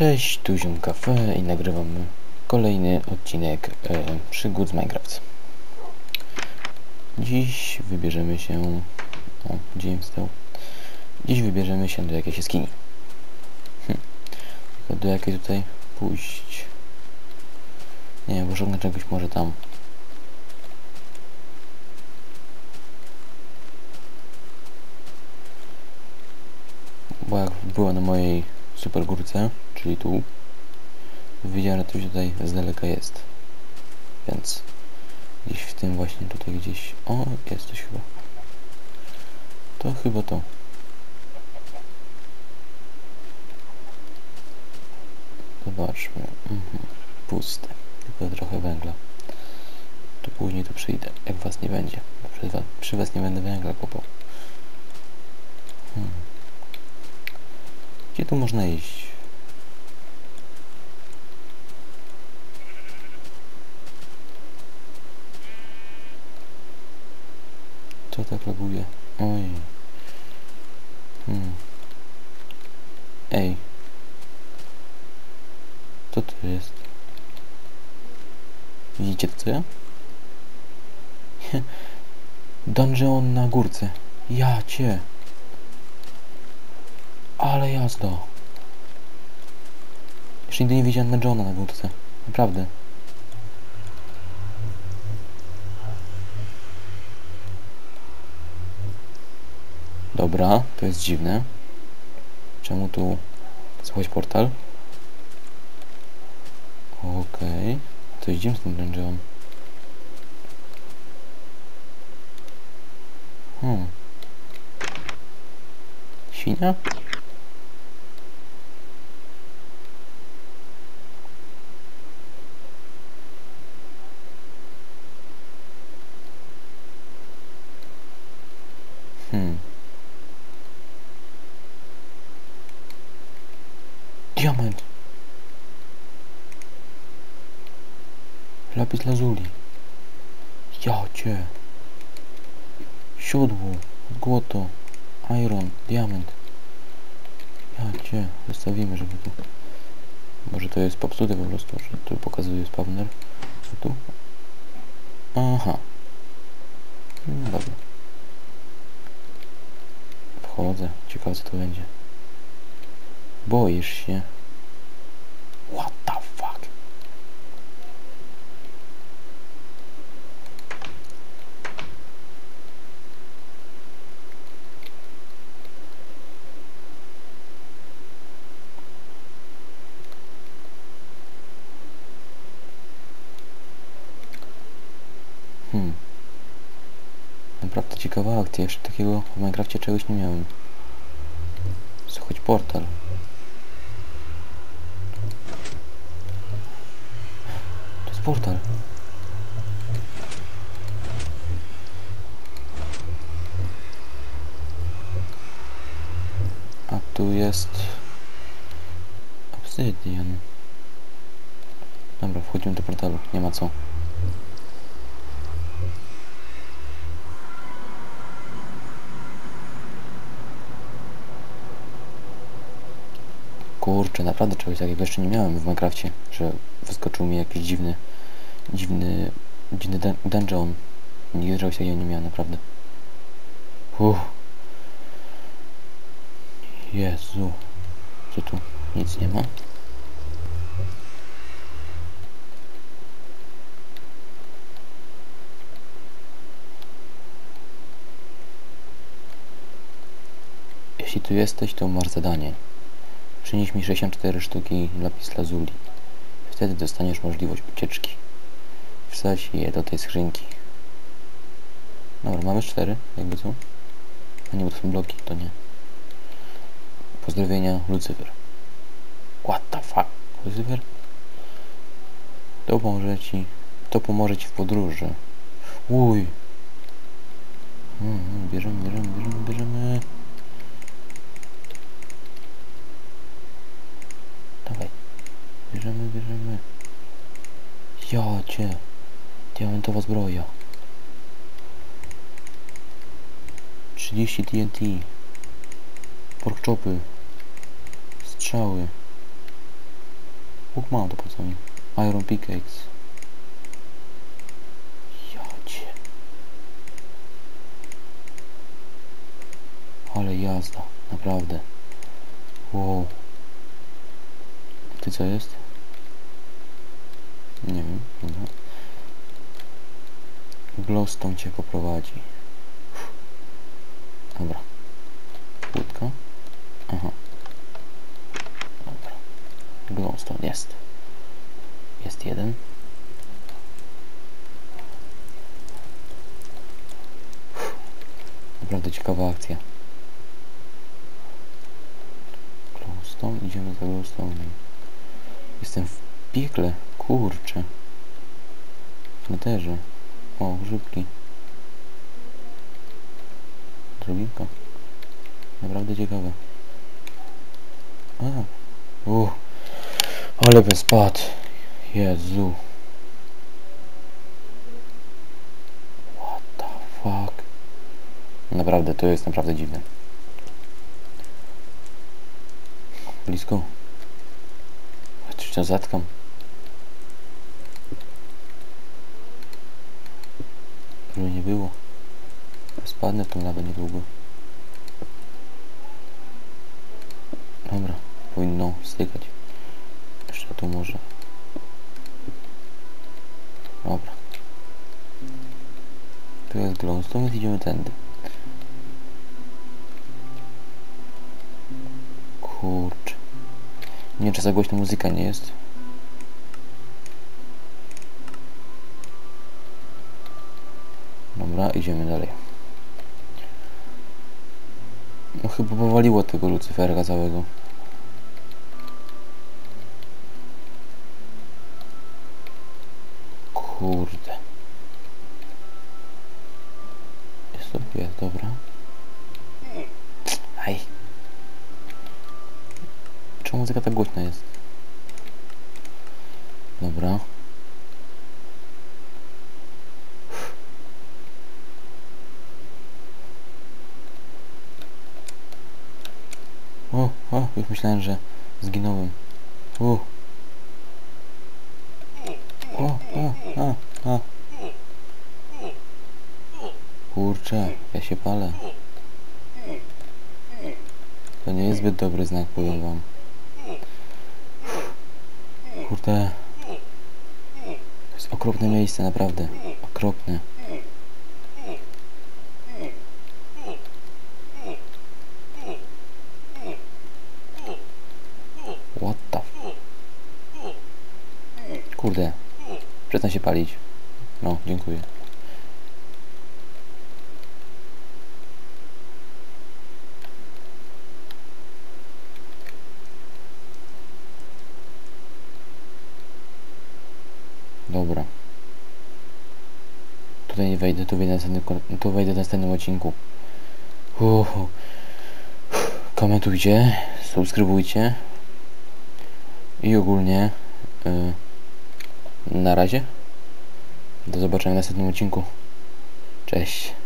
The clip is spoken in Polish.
Cześć, tu Ziom Cafe i nagrywam kolejny odcinek e, przygód z Minecraft. Dziś wybierzemy się... O, gdzie stał? Dziś wybierzemy się do jakiejś jaskini. Hm. Do jakiej tutaj pójść? Nie poszukam czegoś może tam. Bo jak była na mojej super górce, czyli tu, widziałem, że coś tutaj z daleka jest. Więc gdzieś w tym właśnie tutaj gdzieś... O, jest coś chyba. To chyba to. Zobaczmy. Mhm. Puste. Tylko trochę węgla. To później tu przyjdę, jak was nie będzie. Bo przy, was, przy was nie będę węgla kopał. Hmm. Gdzie tu można iść? Co tak laguje? Oj. Hmm. Ej. Co jest? Widzicie co ja? Dungeon na górce. Ja cię. Ale jazda. Jeszcze nigdy nie widziałem Dungeona na górce. Naprawdę. Dobra, to jest dziwne. Czemu tu słuchać portal? Okej. Okay. To idziemy z tym dungeon. Hmm. Świnia? Hmm. Diament. Lapis lazuli. Ja cię. Siodło. Złoto. Iron. Diament. Ja cię. Wystawimy, żeby tu... Może to jest popsute po prostu, że tu pokazuje spawner. Co tu? Aha. No dobra. Wchodzę. Ciekawe co to będzie. Boisz się. What the fuck? Hmm. Naprawdę ciekawa akcja. Jeszcze takiego w Minecrafcie czegoś nie miałem. Choć portal. To jest portal. A tu jest... Obsydian. Dobra, wchodzimy do portalu. Nie ma co. Kurczę, naprawdę czegoś takiego jeszcze nie miałem w Minecrafcie, że wyskoczył mi jakiś dziwny, dziwny, dziwny dun dungeon. Nigdy czegoś takiego nie miałem, naprawdę. Uff. Jezu. Co tu? Nic nie ma? Jeśli tu jesteś, to masz zadanie. Przynieś mi 64 sztuki lapis lazuli. Wtedy dostaniesz możliwość ucieczki. Wsadź je do tej skrzynki. Dobra, mamy 4, jakby co? A nie, bo to są bloki, to nie. Pozdrowienia, Lucyfer. What the fuck? Lucyfer? To pomoże ci... To pomoże ci w podróży. Uj! Mm, bierzemy, bierzemy, bierzemy, bierzemy. Bierzemy, bierzemy. Ja cię. Diamentowa zbroja. 30 TNT. Porkchopy. Strzały. Łuk mam, to po co mi? Iron pickaxe. Jacie. Ale jazda, naprawdę. Wow. Ty co jest? Nie wiem, dobra. Glowstone cię poprowadzi. Dobra. Łódka. Aha. Dobra. Glowstone jest. Jest jeden. Uff. Naprawdę ciekawa akcja. Glowstone, idziemy za glowstone. Jestem w piekle, kurczę. W neterze. O, grzybki. Drobinka. Naprawdę ciekawe. A, u, ale bez spadł. Jezu. What the fuck. Naprawdę, to jest naprawdę dziwne. Blisko. Tam zatkam. Żeby nie było. Spadnę tą lawę niedługo. Dobra, powinno stykać. Jeszcze tu może. Dobra. Tu jest glowstone, więc idziemy tędy. Kurczę. Nie wiem, czy za głośna muzyka nie jest. Dobra, idziemy dalej. No chyba powaliło tego Lucyfera całego. Kurde. Muzyka tak głośna jest? Dobra. O, o, już myślałem, że zginąłem. U. O, o, a, a. Kurczę, ja się palę. To nie jest zbyt dobry znak, powiem wam. Kurde. To jest okropne miejsce, naprawdę. Okropne. What the. Kurde. Przestań się palić. No, dziękuję. Dobra. Tutaj nie wejdę, tu wejdę, tu wejdę w następnym odcinku. Komentujcie, subskrybujcie. I ogólnie y, na razie. Do zobaczenia w następnym odcinku. Cześć.